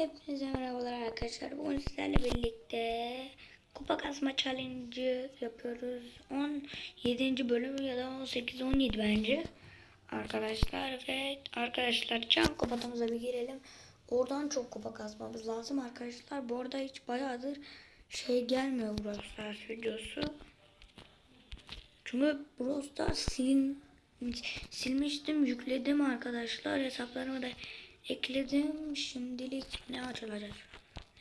Hepinize merhabalar arkadaşlar. Bugün sizlerle birlikte kupa kasma challenge yapıyoruz. 17. bölüm ya da 18 17 bence. Arkadaşlar ve arkadaşlar can kupatamıza bir girelim. Oradan çok kupa kasmamız lazım arkadaşlar. Bu arada hiç bayağıdır şey gelmiyor Brawl Stars videosu. Çünkü Brawl Stars silin, silmiştim, yükledim arkadaşlar. Hesaplarıma da ekledim. Şimdilik ne açılacak?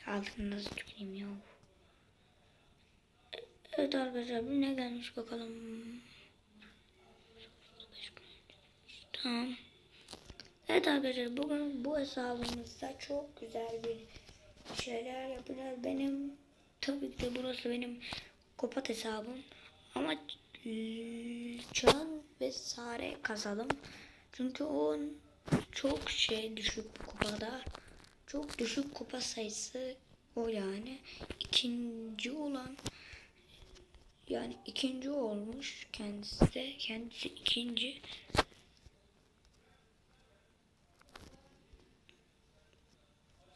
Altını nasıl tüküreyim ya? Evet arkadaşlar bir ne gelmiş bakalım. Tamam. Evet arkadaşlar bugün bu hesabımızda çok güzel bir şeyler yapacağız. Benim tabii ki burası benim kopat hesabım. Ama eee, Can ve Sare kazalım. Çünkü o çok şey düşük kupada. Çok düşük kupa sayısı o yani. ikinci olan yani ikinci olmuş kendisi de. Kendisi ikinci.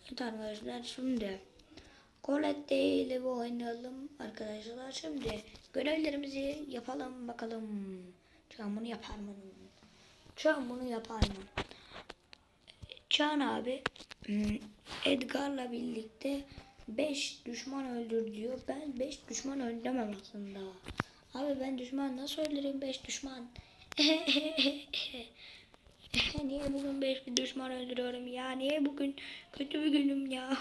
Evet arkadaşlar şimdi Colette ile oynayalım arkadaşlar. Şimdi görevlerimizi yapalım bakalım. Can bunu yapar mı? Can bunu yapar mı? Can abi hmm, Edgar'la birlikte 5 düşman öldür diyor. Ben 5 düşman öldüremem aslında. Abi ben düşman nasıl öldüreyim 5 düşman? Niye bugün 5 düşman öldürüyorum ya? Niye bugün kötü bir günüm ya?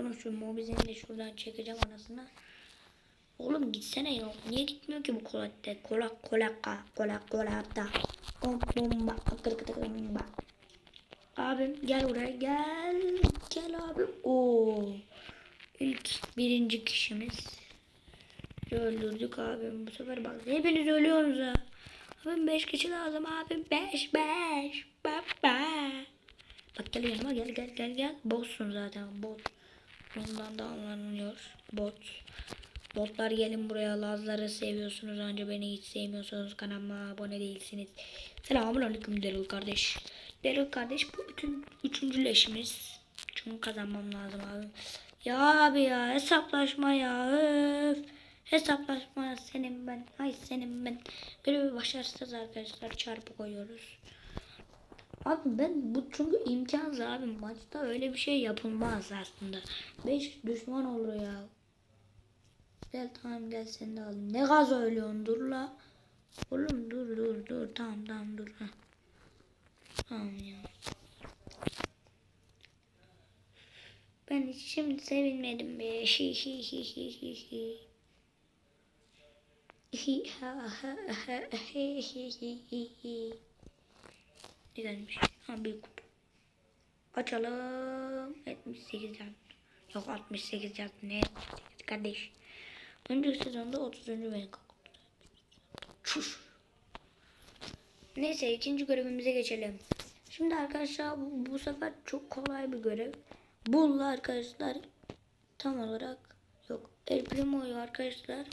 Onu şu mobizeni de şuradan çekeceğim anasını. Oğlum gitsene ya. Niye gitmiyor ki bu kolatte? Kola kola ka kola kola da. Bom bomba kır kır kır bomba. Abim gel buraya gel. Gel abim. Oo. İlk birinci kişimiz. Öldürdük abim bu sefer bak. Hepiniz ölüyorsunuz ha. Abim 5 kişi lazım abim. 5 5. Baba. Bak gel yanıma gel gel gel gel. Botsun zaten bot. Ondan da anlanıyor. Bot. Botlar gelin buraya. Lazları seviyorsunuz ancak beni hiç sevmiyorsanız kanalıma abone değilsiniz. Selamun aleyküm Daryl kardeş. Daryl kardeş bu bütün üçüncü leşimiz. Çünkü kazanmam lazım abi. Ya abi ya hesaplaşma ya öf. Hesaplaşma senin ben. Ay senin ben. Görevi başarısız arkadaşlar çarpı koyuyoruz. Abi ben bu çünkü imkansız abi maçta öyle bir şey yapılmaz aslında. 5 düşman olur ya. Gel tamam gel seni de alayım. Ne gaz ölüyorsun dur la. Oğlum dur dur dur tamam tamam dur. Heh. Ya. Ben hiç şimdi sevinmedim be. Hi hi hi hi hi hi. Hi ha ha ha hi hi hi hi hi. Ne? Ha bir kutu. Açalım. 78 can. Yok 68 can. Ne? Kardeş. Önceki sezonda 30. beni. Çüş. Neyse ikinci görevimize geçelim. Şimdi arkadaşlar bu, bu sefer çok kolay bir görev. Bulla arkadaşlar tam olarak yok. El Primo'yu arkadaşlar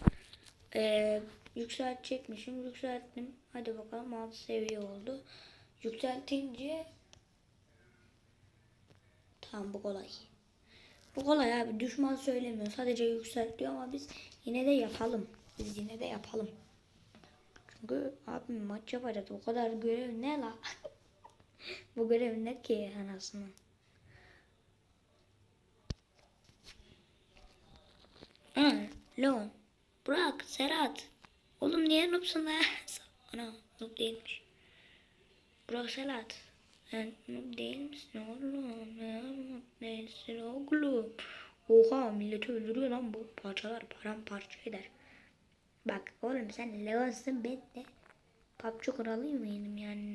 eee yükseltecekmişim. Yükselttim. Hadi bakalım 6 seviye oldu. Yükseltince tamam bu kolay. Bu kolay abi. Düşman söylemiyor. Sadece yükseltiyor ama biz yine de yapalım. Biz yine de yapalım. Çünkü abi maç yapacağız. O kadar görev ne la? bu görev ne ki anasını? Ha, Leon. Burak, Serhat. Oğlum niye noobsun la? Ana, noob değilmiş. Burak Serhat. Sen noob değil misin oğlum? Ya, noob değilsin oğlum. Oha milleti öldürüyor lan bu. Parçalar paramparça eder. Bak oğlum sen Leon'sun ben de. PUBG kralıyım benim yani.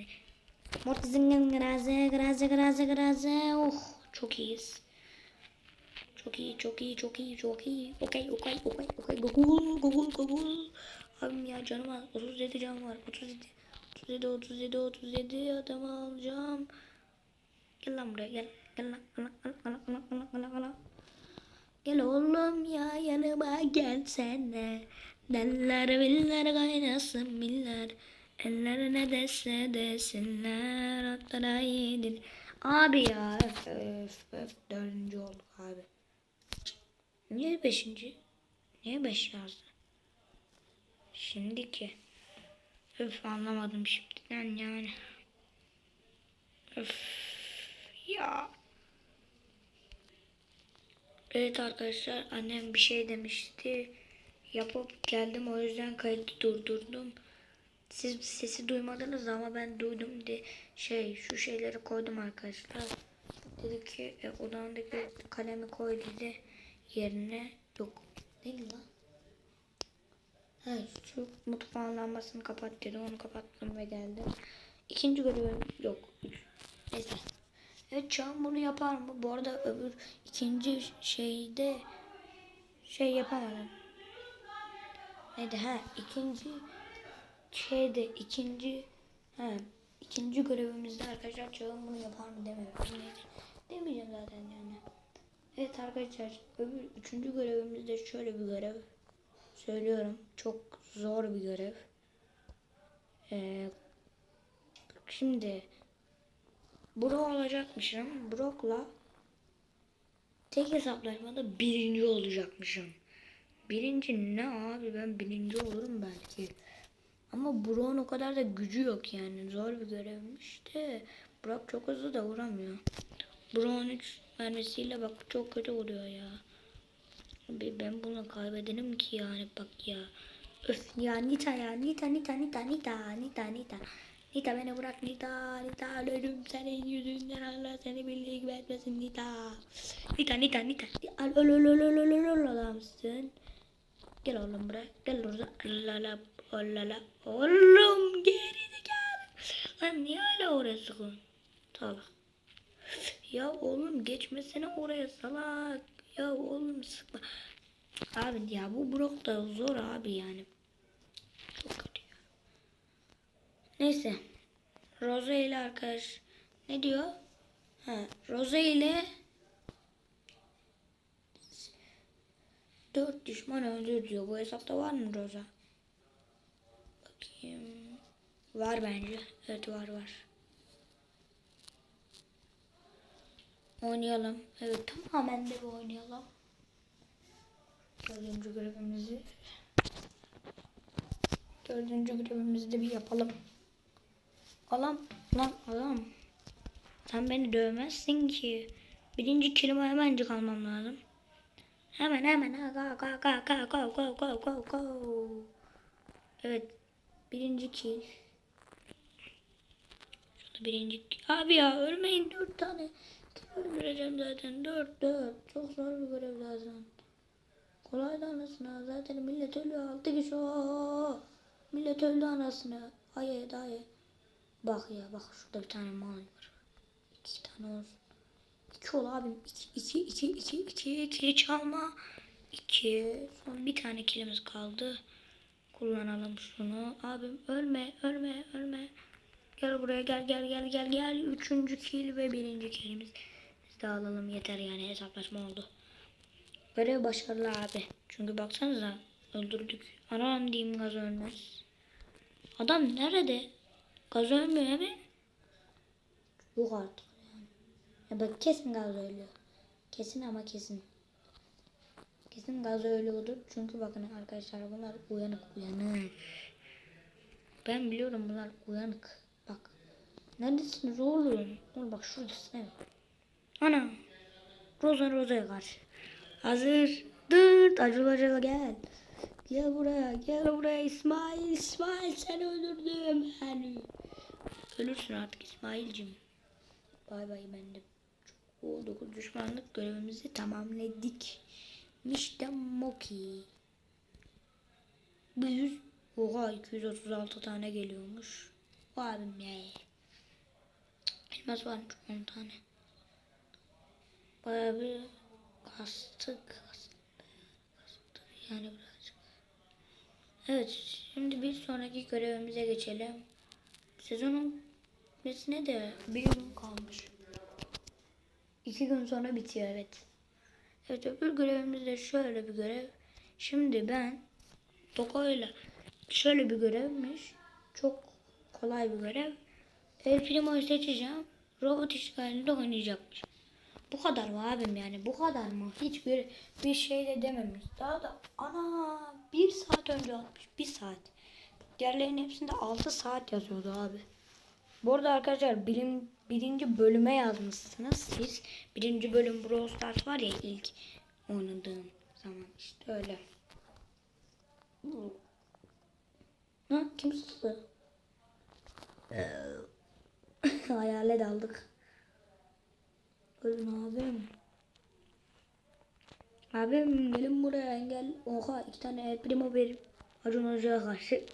Mortizin graze graze graze graze. Oh çok iyiyiz. Çok iyi, çok iyi, çok iyi, çok iyi. Okey, okey, okey, okey. Google, Google, Google. Abim ya canım var. 37 canım var. 37. 37, 37, 37 adamı alacağım. Gel lan buraya gel. Gel lan. Gel lan, gel lan, gel lan, gel lan, gel oğlum ya yanıma gelsene. Deller biller kaynasın miller. Ellerine dese desinler. Atlara yedir. Abi ya öf öf öf dördüncü olduk abi. Niye beşinci? Niye beş yazdı? Şimdiki. Öf anlamadım şimdiden yani. Öf ya. Evet arkadaşlar annem bir şey demişti. Yapıp geldim o yüzden kaydı durdurdum. Siz sesi duymadınız ama ben duydum de şey şu şeyleri koydum arkadaşlar. Dedi ki e, odandaki kalemi koy dedi yerine yok. Neydi lan? Evet şu mutfağın lambasını kapat dedi onu kapattım ve geldim. İkinci görevim yok. Üç. Neyse. Evet Can bunu yapar mı? Bu arada öbür ikinci şeyde şey yapamadım. Neydi ha ikinci şeyde ikinci ha ikinci görevimizde arkadaşlar Çağın bunu yapar mı. Neyse. Demeyeceğim zaten yani. Evet arkadaşlar öbür üçüncü görevimizde şöyle bir görev. Söylüyorum çok zor bir görev. Ee, şimdi Bro olacakmışım. Brock'la tek hesaplaşmada birinci olacakmışım. Birinci ne abi ben birinci olurum belki. Ama Brock'un o kadar da gücü yok yani. Zor bir görevmiş de. Brock çok hızlı da vuramıyor. Brock'un 3 mermisiyle bak çok kötü vuruyor ya. Ben bunu kaybedenim ki yani bak ya. Öf ya Nita ya Nita Nita Nita Nita Nita Nita. Nita beni bırak Nita Nita ölürüm senin yüzünden Allah seni bildiği gibi etmesin Nita. Nita Nita Nita. Al öl öl öl öl öl öl adamsın. Gel oğlum buraya. Gel orada. Lala lala. Oğlum geri gel. Lan niye hala oraya sıkıyorsun? Ya oğlum geçmesene oraya salak. Ya oğlum sıkma. Abi ya bu blok da zor abi yani. Çok kötü ya. Neyse. Rosa ile arkadaş ne diyor? Ha, Rosa ile dört düşman öldür diyor. Bu hesapta var mı Rosa? bakayım. Var bence. Evet var var. Oynayalım. Evet tamamen de bir oynayalım. Dördüncü görevimizi. Dördüncü görevimizi de bir yapalım. Alam. Lan alam. Sen beni dövmezsin ki. Birinci kelime hemencik almam lazım. Hemen hemen. Go go go go go go go go. Evet Birinci kill. Şurada birinci kill. Abi ya ölmeyin dört tane. Öldüreceğim zaten. Dört dört. Çok zor bir görev zaten. Kolay da anasını. Zaten millet ölüyor. Altı kişi o. Millet öldü anasını. Hayır dayı. Bak ya bak şurada bir tane mal var. İki tane olsun. İki ol abim. İki, iki, iki, iki, iki, iki çalma. İki. Son bir tane kilimiz kaldı. Kullanalım şunu. Abim ölme, ölme, ölme. Gel buraya gel gel gel gel gel. Üçüncü kil ve birinci kilimiz. Biz de alalım yeter yani hesaplaşma oldu. Görev başarılı abi. Çünkü baksanıza öldürdük. Anan diyeyim gaz ölmez. Adam nerede? Gaz ölmüyor mi? Yok artık. Ya bak kesin gaz ölüyor. Kesin ama kesin. Kesin gaz ölüyordur. Çünkü bakın arkadaşlar bunlar uyanık uyanık. Ben biliyorum bunlar uyanık. Bak. Neredesiniz oğlum? Oğlum bak şuradasın evet. Ana. Roza Roza'ya karşı. Hazır. Dırt. Acılı acılı gel. Gel buraya. Gel buraya İsmail. İsmail seni öldürdüm. Yani. Ölürsün artık İsmail'cim. Bay bay ben de. Çok oldu. Düşmanlık görevimizi tamamladık. Mişte Moki. 100. Oha 236 tane geliyormuş. Bu abim ya. Elmas varmış 10 tane. Bayağı bir kastık. kastık, kastık. Yani birazcık. Evet şimdi bir sonraki görevimize geçelim. Sezonun bitmesine de bir gün kalmış. İki gün sonra bitiyor evet. Evet öbür görevimiz de şöyle bir görev. Şimdi ben Doko'yla şöyle bir görevmiş. Çok kolay bir görev. El Primo'yu seçeceğim. robot işgalinde oynayacakmış. Bu kadar mı abim yani bu kadar mı? Hiçbir bir şey de dememiş. Daha da ana bir saat önce atmış. Bir saat. Diğerlerinin hepsinde 6 saat yazıyordu abi. Bu arada arkadaşlar bilim, birinci bölüme yazmışsınız siz. Birinci bölüm Brawl Stars var ya ilk oynadığım zaman işte öyle. Ha kim sustu? Hayale daldık. Ölün abim. Abim gelin buraya engel. Oha iki tane el primo verip Acun Hoca'ya karşı.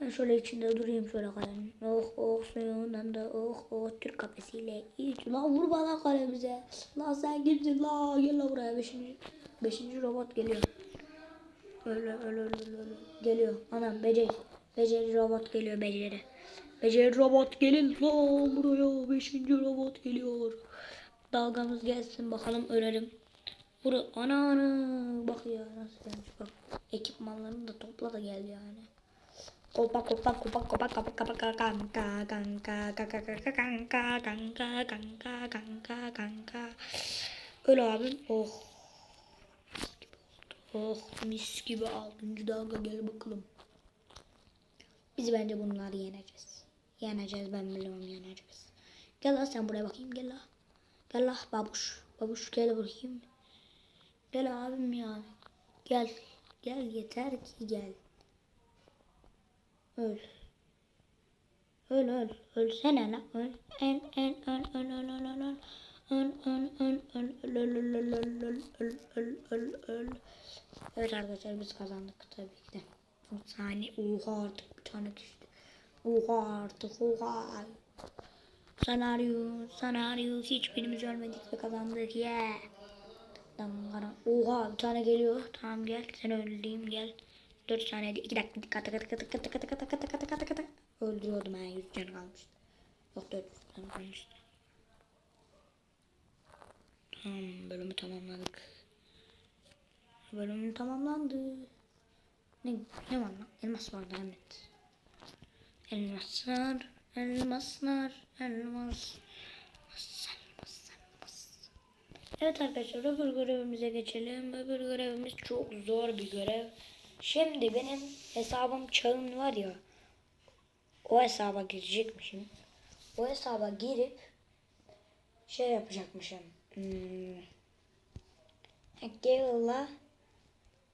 Ben şöyle içinde durayım şöyle kalenin. Oh oh suyundan da oh oh Türk kafesiyle iç. Lan vur bana kalemize. Lan sen kimsin la gel la buraya. Beşinci, beşinci robot geliyor. Öyle öyle öyle öyle. Geliyor. Anam beceri. Beceri robot geliyor beceri. Beceri robot gelin lan buraya. Beşinci robot geliyor. Dalgamız gelsin bakalım ölelim. Vur ana ana. Bak ya nasıl gelmiş bak. Ekipmanlarını da topla da gel yani. Kopa kopa kopa kopa kopa kopa kanka kanka kanka kanka kanka kanka kanka kanka kanka Öyle abim. Oh. Oh mis gibi altıncı dalga gel bakalım. Biz bence bunları yeneceğiz. Yeneceğiz ben biliyorum yeneceğiz. Gel lan sen buraya bakayım gel la. Gel la babuş. Babuş gel bakayım. Gel abim ya. Gel. Gel yeter ki gel. Öl. Öl öl. Ölsene lan. Öl. En en öl öl öl öl öl öl. Öl öl öl öl öl öl öl öl öl öl öl öl öl. Evet arkadaşlar biz kazandık tabii ki de. O saniye oha artık bir tane düştü. Oha artık oha. Senaryo senaryo hiçbirimiz ölmedik ve kazandık yeah. Oha bir tane geliyor. Tamam gel sen öldüğüm gel. 4 saniyede 2 dakika tıka tıka tıka tıka tıka tıka tıka tıka tıka tıka tıka öldürüyordum ha 100 can kalmıştı. Yok 400 can kalmıştı. Tamam bölümü tamamladık. Bölümün tamamlandı. Ne, ne var lan? Elmas vardı evet. Elmaslar, elmaslar, elmas. Elmas, elmas, elmas. Evet arkadaşlar öbür görevimize geçelim. Öbür görevimiz çok zor bir görev. Şimdi benim hesabım çağın var ya. O hesaba girecekmişim. O hesaba girip şey yapacakmışım. Hmm. Gale'la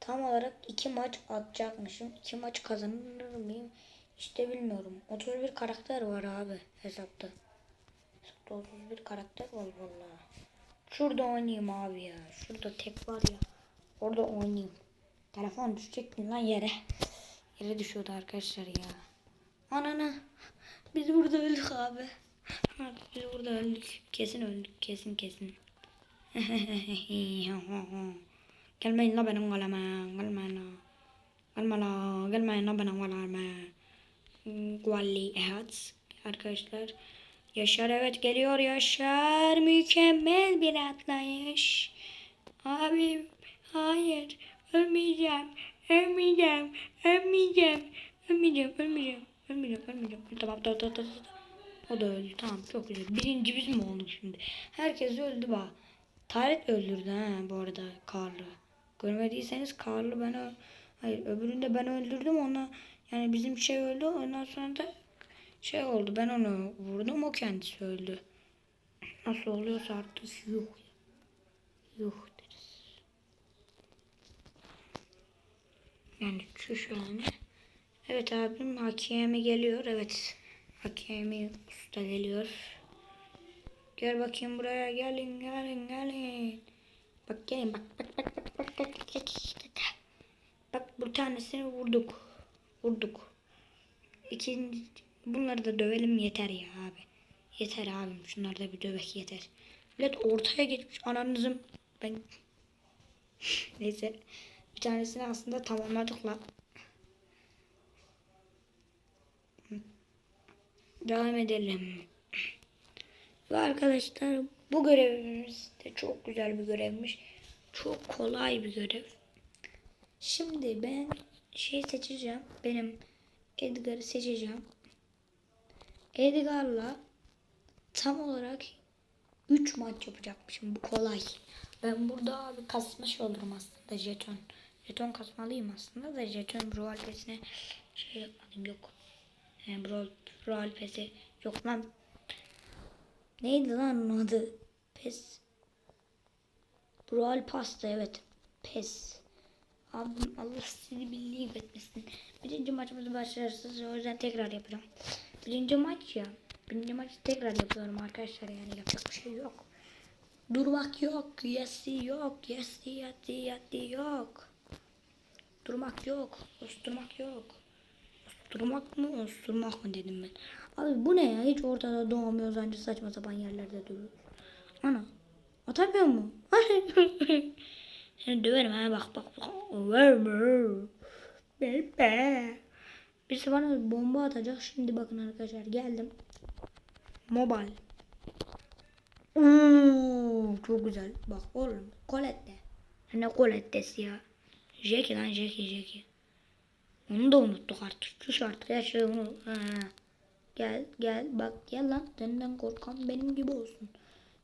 tam olarak iki maç atacakmışım. İki maç kazanır mıyım? İşte bilmiyorum. 31 karakter var abi hesapta. Hesapta 31 karakter var vallahi. Şurada oynayayım abi ya. Şurada tek var ya. Orada oynayayım. Telefon düşecek mi lan yere? Yere düşüyordu arkadaşlar ya. Anana. Biz burada öldük abi. Biz burada öldük. Kesin öldük. Kesin kesin. Gelmeyin la benim kaleme. Gelmeyin la. Gelme la. Gelmeyin la benim kaleme. Gualli evet. Arkadaşlar. Yaşar evet geliyor Yaşar. Mükemmel bir atlayış. Abi hayır. Ölmeyeceğim. Ölmeyeceğim. Ölmeyeceğim. Ölmeyeceğim. Ölmeyeceğim. Ölmeyeceğim. Ölmeyeceğim. Tamam tamam tamam. tamam. O da öldü. Tamam çok güzel. Birinci biz mi olduk şimdi? Herkes öldü bak. Taret öldürdü ha bu arada Karlı. Görmediyseniz Karlı ben Hayır öbüründe ben öldürdüm ona. Yani bizim şey öldü. Ondan sonra da şey oldu. Ben onu vurdum. O kendisi öldü. Nasıl oluyorsa artık yuh. Yuh Yani çüş yani. Evet abim hakemi geliyor. Evet. Hakemi usta geliyor. Gel bakayım buraya gelin gelin gelin. Bak gelin bak bak bak bak bak bak bak bak. Bak bu tanesini vurduk. Vurduk. İkinci bunları da dövelim yeter ya abi. Yeter abim şunları da bir dövek yeter. Millet ortaya geçmiş ananızım. Ben neyse bir tanesini aslında tamamladık la. Devam edelim. Ve arkadaşlar bu görevimiz de çok güzel bir görevmiş. Çok kolay bir görev. Şimdi ben şey seçeceğim. Benim Edgar'ı seçeceğim. Edgar'la tam olarak 3 maç yapacakmışım. Bu kolay. Ben burada abi kasmış olurum aslında jeton. Jeton kasmalıyım aslında da jeton Brawl Pass'ine şey yapmadım yok. Yani Brawl, Brawl Pass'i yok lan. Neydi lan onun adı? Pes. Brawl Pass'ta evet. Pes. Abim Allah sizi bildiği etmesin. Birinci maçımız başarısız o yüzden tekrar yapacağım. Birinci maç ya. Birinci maçı tekrar yapıyorum arkadaşlar yani yapacak bir şey yok. Durmak yok. Yesi yok. Yesi yati yati yok. Durmak yok. Osturmak yok. Osturmak mı? Osturmak mı dedim ben. Abi bu ne ya? Hiç ortada doğamıyoruz anca saçma sapan yerlerde duruyoruz. Ana. Atamıyor mu? Seni döverim ha bak bak bak. Bebe. Birisi bana bomba atacak. Şimdi bakın arkadaşlar geldim. Mobile. Oo, çok güzel. Bak oğlum Colette. Ne Colette'si ya? Jackie lan Jackie Jackie. Onu da unuttuk artık. Şu artık ya şey. Ha. Gel gel bak gel lan. Senden korkan benim gibi olsun.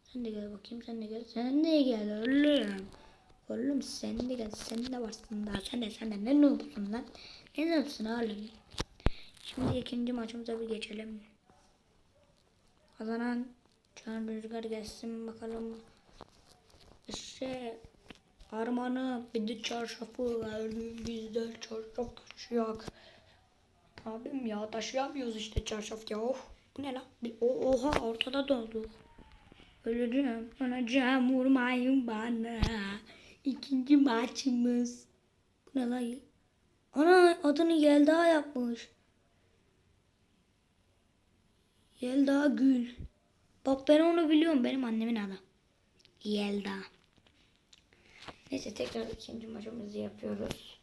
Sen de gel bakayım sen de gel. Sen de gel oğlum. Oğlum sen de gel. Sen de varsın daha. Sen de sen de ne noobsun lan. Ne noobsun oğlum. Şimdi ikinci maçımıza bir geçelim. Kazanan Can Rüzgar gelsin bakalım. İşte Armanı bir de çarşafı verdim bizde çarşaf taşıyak. Abim ya taşıyamıyoruz işte çarşaf ya. Oh, bu ne lan? Oha ortada doldu. Öleceğim. Öleceğim vurmayın bana. İkinci maçımız. Bu ne lan? Ana adını Yelda yapmış. Yelda Gül. Bak ben onu biliyorum. Benim annemin adı. Yelda. Neyse tekrar ikinci maçımızı yapıyoruz.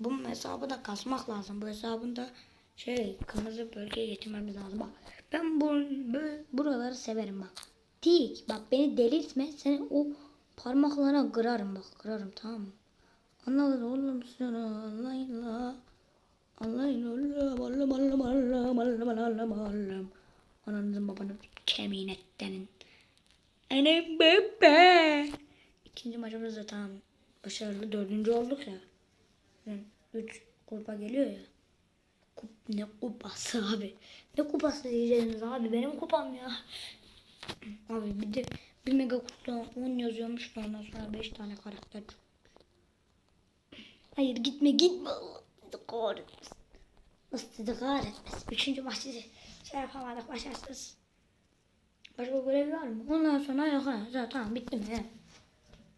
Bu hesabı da kasmak lazım. Bu hesabın da şey kırmızı bölgeye getirmemiz lazım. Bak ben bu, bu buraları severim bak. Dik bak beni delirtme. Seni o parmaklarına kırarım bak kırarım tamam mı? Anladın oğlum sen Allah'la. Allah'la Allah'ım Allah'ım Allah'ım Allah'ım Allah'ım Allah'ım Ananızın babanın kemiğin ettenin. Annem bebe. İkinci maçımız da tamam. Başarılı dördüncü olduk ya. Yani üç kupa geliyor ya. Kup, ne kupası abi. Ne kupası diyeceksiniz abi. Benim kupam ya. Abi bir de bir mega kutuda 10 yazıyormuş da ondan sonra 5 tane karakter. Hayır gitme gitme. Allah sizi kahretmesin. Nasıl sizi kahretmesin. Üçüncü maçı şey yapamadık başarısız. Başka görev var mı? Ondan sonra yok ha. Zaten tamam bitti mi? He.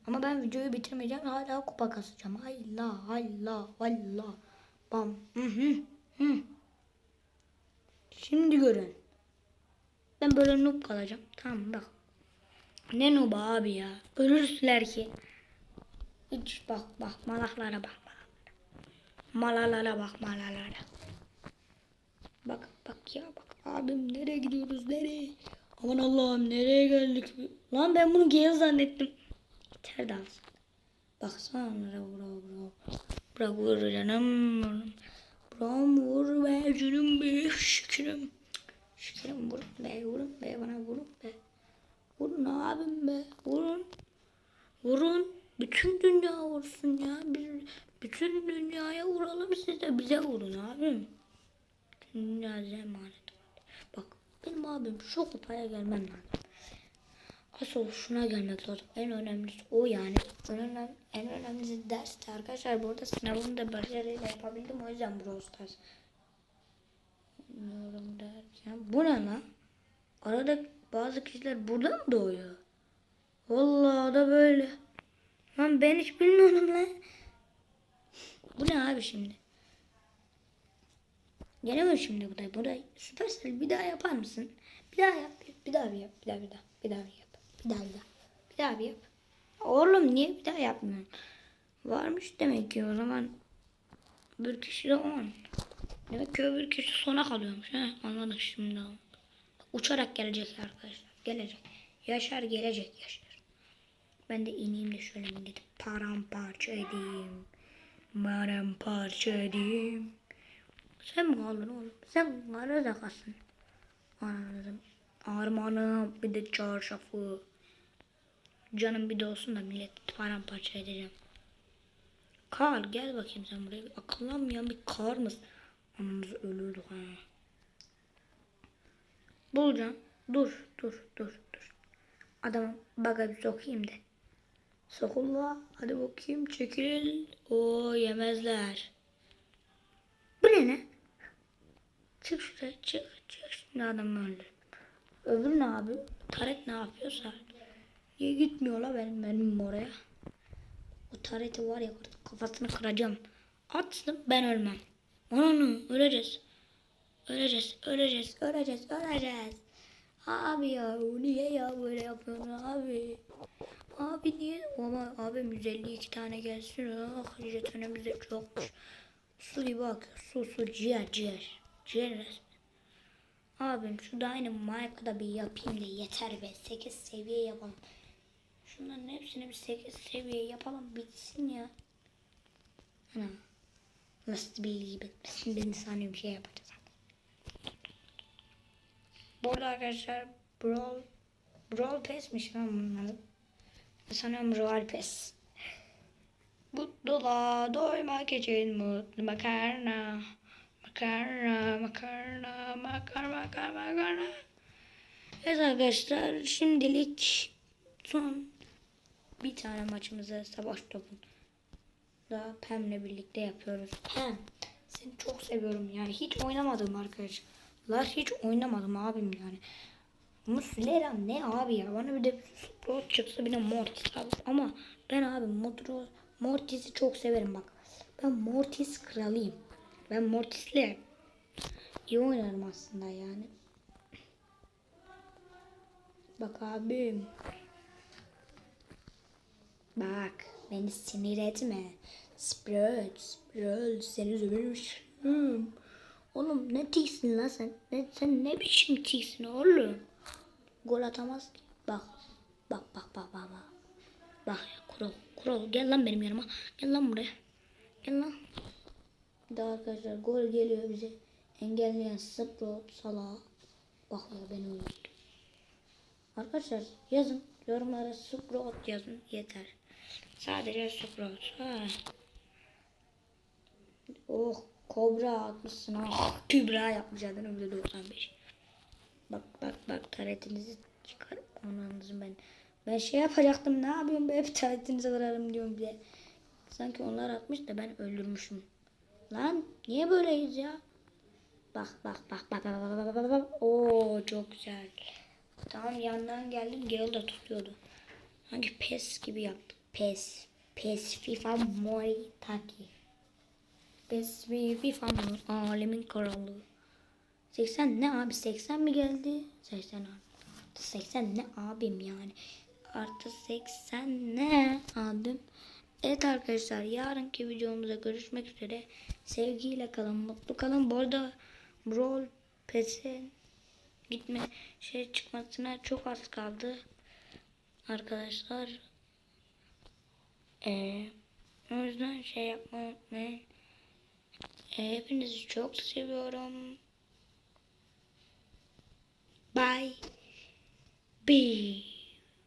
Ama ben videoyu bitirmeyeceğim. Hala kupa kasacağım. Allah Allah Allah. Bam. Hı hı. Hı. Şimdi görün. Ben böyle noob kalacağım. Tamam bak. Ne noob abi ya. Ölürsüler ki. Hiç bak bak malaklara bak. Malalara bak malalara. Bak bak ya bak. Abim nereye gidiyoruz nereye? Aman Allah'ım nereye geldik? Lan ben bunu geyil zannettim. Yeter daha. Baksana onlara bura bura. Bura vur canım. Buram vur be canım be şükürüm. Şükürüm vurun be vurun be bana vurun be. Vurun abim be vurun. Vurun. Bütün dünya vursun ya. Biz bütün dünyaya vuralım siz de bize vurun abim. Bütün dünya emanet. Bak benim abim şu kupaya gelmem lazım. Asıl şuna gelmek lazım. En önemlisi o yani. En, önemli, en önemlisi dersti arkadaşlar. Burada sınavımı da başarıyla yapabildim. O yüzden Brawl Stars. Bilmiyorum derken. Bu ne lan? Arada bazı kişiler burada mı doğuyor? Vallahi da böyle. Lan ben hiç bilmiyorum lan. Bu ne abi şimdi? Gene mi şimdi bu da? Bu da Supercell bir daha yapar mısın? Bir daha yap. Bir daha bir yap. Bir daha bir daha. Bir daha bir yap. Bir daha bir daha. Bir daha bir yap. Oğlum niye bir daha yapmıyorsun? Varmış demek ki o zaman. Bir kişi de on. Demek ki öbür kişi sona kalıyormuş. He? Anladık şimdi. Uçarak gelecek arkadaşlar. Gelecek. Yaşar gelecek yaşar. Ben de ineyim de şöyle milleti paramparça edeyim. Paramparça edeyim. Sen mi kaldın oğlum? Sen arada kalsın. Anladım. Armanım bir de çarşafı. Canım bir de olsun da millet paramparça edeceğim. Kar gel bakayım sen buraya. Bir akıllanmayan bir kar mısın? Anamız ölürdük ha. Bulacağım. Dur dur dur dur. Adamı baga bir sokayım de. Sokulla. Hadi bakayım çekil. O yemezler. Bu ne ne? Çık şuraya çık çık. Şimdi adamı öldür. Öbür ne abi? Taret ne yapıyorsa. Niye gitmiyor benim, benim oraya? O tareti var ya kafasını kıracağım. Atsın ben ölmem. Ananı öleceğiz. Öleceğiz, öleceğiz, öleceğiz, öleceğiz. Abi ya niye ya böyle yapıyorsun abi? Abi niye? Ama abim 152 tane gelsin. Ah jetonumuz da çokmuş. Su gibi akıyor. Su su ciğer ciğer. Ciğer resmen. Abim şu Dynamite'da bir yapayım da yeter be. 8 seviye yapalım. Şunların hepsini bir 8 seviye yapalım bitsin ya. Ana. Nasıl bilgi bitmesin ben sanıyorum şey yapacağız. Burada arkadaşlar Brawl Brawl Pass'miş lan bunun adı. Sanıyorum Royal Pass. Mutluluğa doymak için mutlu makarna. Makarna, makarna, makarna, makarna, makarna. Evet arkadaşlar şimdilik son bir tane maçımızı savaş topun da Pem'le birlikte yapıyoruz. Pem seni çok seviyorum yani hiç oynamadım arkadaşlar. Hiç oynamadım abim yani. Muslera ne abi ya bana bir de Sprout çıksa bir de Mortis abi. Ama ben abi Mortis'i çok severim bak. Ben Mortis kralıyım. Ben Mortis'le iyi oynarım aslında yani. Bak abim. Bak beni sinir etme. Sprout, Sprout seni seviyorum. Oğlum ne tiksin lan sen? Ne, sen ne biçim tiksin oğlum? Gol atamaz ki. Bak. Bak bak bak bak bak. Bak ya kural. Kural gel lan benim yanıma. Gel lan buraya. Gel lan. Daha arkadaşlar gol geliyor bize. Engelleyen Sprout Salah. Bak ya beni öldürdü. Arkadaşlar yazın. Yorumlara Sprout yazın. Yeter. Sadece Sprout. Oh kobra atmışsın. Ah kübra yapmış adını 95. Bak bak bak taretinizi çıkar. Ananızı ben. Ben şey yapacaktım ne yapıyorum be hep taretinizi kırarım diyorum diye. Sanki onlar atmış da ben öldürmüşüm. Lan niye böyleyiz ya? Bak bak bak bak bak bak bak bak. Oo çok güzel. Tamam yandan geldim. Gale da tutuyordu. Hangi pes gibi yaptık. Pes. Pes FIFA Muay Taki. Pes FIFA Muay Alemin Kralı. 80 ne abi 80 mi geldi? 80 abi. 80 ne abim yani. Artı 80 ne abim? Evet arkadaşlar yarınki videomuzda görüşmek üzere. Sevgiyle kalın, mutlu kalın. Bu arada Brawl Pass'in gitme şey çıkmasına çok az kaldı. Arkadaşlar. Ee, o yüzden şey yapmayı unutmayın. Ee, hepinizi çok seviyorum. Bye. Bye.